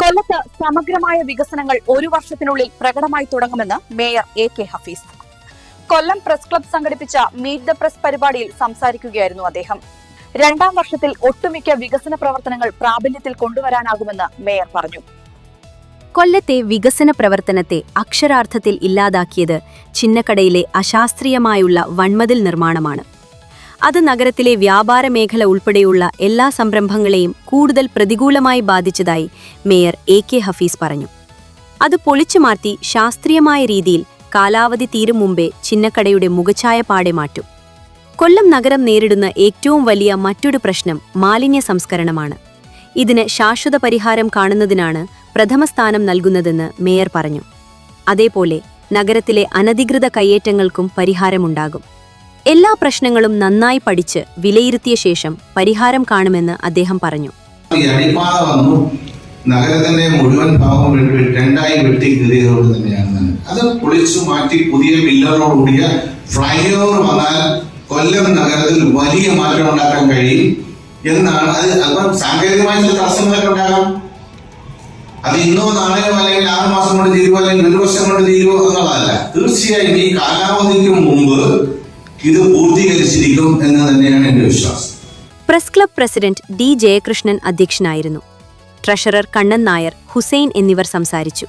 കൊല്ലത്ത് സമഗ്രമായ വികസനങ്ങൾ ഒരു വർഷത്തിനുള്ളിൽ പ്രകടമായി തുടങ്ങുമെന്ന് mayor A K Hafeez. Kollam press club സംഘടിപ്പിച്ച മീറ്റ് ദ പ്രസ് പരിപാടിയിൽ സംസാരിക്കുകയായിരുന്നു അദ്ദേഹം. രണ്ടാം വർഷത്തിൽ ഒട്ടുമിക്ക വികസന പ്രവർത്തനങ്ങൾ പ്രാബല്യത്തിൽ കൊണ്ടുവരാനാകുമെന്ന് മേയർ പറഞ്ഞു. കൊല്ലത്തെ വികസന പ്രവർത്തനത്തെ അക്ഷരാർത്ഥത്തിൽ ഇല്ലാതാക്കിയത് ചിന്നക്കടയിലെ അശാസ്ത്രീയമായുള്ള വൺമതിൽ നിർമ്മാണമാണ്. അത് നഗരത്തിലെ വ്യാപാര മേഖല ഉൾപ്പെടെയുള്ള എല്ലാ സംരംഭങ്ങളെയും കൂടുതൽ പ്രതികൂലമായി ബാധിച്ചതായി മേയർ എ കെ ഹഫീസ് പറഞ്ഞു. അത് പൊളിച്ചു മാറ്റി ശാസ്ത്രീയമായ രീതിയിൽ കാലാവധി തീരും മുമ്പേ ചിന്നക്കടയുടെ മുഖഛായ പാടെ മാറ്റും. കൊല്ലം നഗരം നേരിടുന്ന ഏറ്റവും വലിയ മറ്റൊരു പ്രശ്നം മാലിന്യ സംസ്കരണമാണ്. ഇതിന് ശാശ്വത പരിഹാരം കാണുന്നതിനാണ് പ്രഥമ സ്ഥാനം നൽകുന്നതെന്ന് മേയർ പറഞ്ഞു. അതേപോലെ നഗരത്തിലെ അനധികൃത കയ്യേറ്റങ്ങൾക്കും പരിഹാരമുണ്ടാകും. എല്ലാ പ്രശ്നങ്ങളും നന്നായി പഠിച്ച് വിലയിരുത്തിയ ശേഷം പരിഹാരം കാണുമെന്ന് അദ്ദേഹം പറഞ്ഞു. വന്നു. നഗരത്തിന്റെ മുഴുവൻ ഭാഗം രണ്ടായി വെട്ടി കീറിയതോട് തന്നെയാണ് തന്നെ അത് പൊളിച്ചു മാറ്റി പുതിയ പില്ലറോടുകൂടിയ ഫ്ലൈ ഓവർ വന്നാൽ കൊല്ലം നഗരത്തിൽ വലിയ മാറ്റം ഉണ്ടാക്കാൻ കഴിയും എന്നാണ്. അത് അല്പം സാങ്കേതികമായ ചില തടസ്സങ്ങളൊക്കെ ഉണ്ടാകാം. അത് ഇന്നോ നാളെയോ അല്ലെങ്കിൽ ആറ് മാസം കൊണ്ട് തീരുവോ അല്ലെങ്കിൽ ഒരു വർഷം കൊണ്ട് തീരുവോ എന്നുള്ളതല്ല. തീർച്ചയായും ഈ കാലാവധിക്ക് മുമ്പ് ഇത് പൂർത്തീകരിച്ചിരിക്കും എന്ന് തന്നെയാണ് എന്റെ വിശ്വാസം. Press club president D Jayakrishnan അധ്യക്ഷനായിരുന്നു. ട്രഷറർ കണ്ണൻ നായർ ഹുസൈൻ എന്നിവർ സംസാരിച്ചു.